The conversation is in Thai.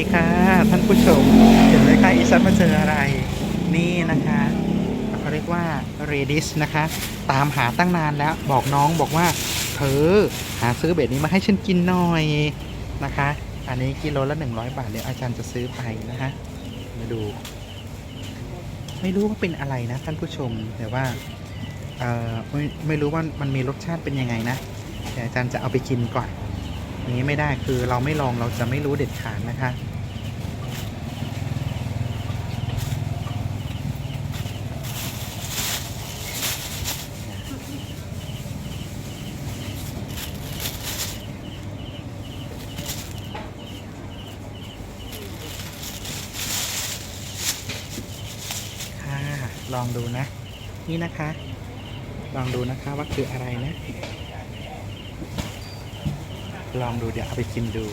ดีค่ะ ท่านผู้ชม เห็นไหมคะอีซันมาเจออะไร นี่นะคะเขาเรียกว่า redis นะคะ ตามหาตั้งนานแล้วบอกน้องบอกว่า เธอหาซื้อเบ็ดนี้มาให้ฉันกินหน่อยนะคะ อันนี้กิโลละ 100 บาทเดี๋ยวอาจารย์จะซื้อไปนะคะมาดู ไม่รู้ว่าเป็นอะไรนะท่านผู้ชมแต่ว่าเออไม่ไม่รู้ว่ามันมีรสชาติเป็นยังไงนะแต่อาจารย์จะเอาไปกินก่อน นี้ไม่ได้คือเราไม่ลองเราจะไม่รู้เด็ดขาดนะคะ ค่ะ ลองดูนะ นี่นะคะ ลองดูนะคะว่าคืออะไรนะ ลองดูเดี๋ยวเอาไปกินดู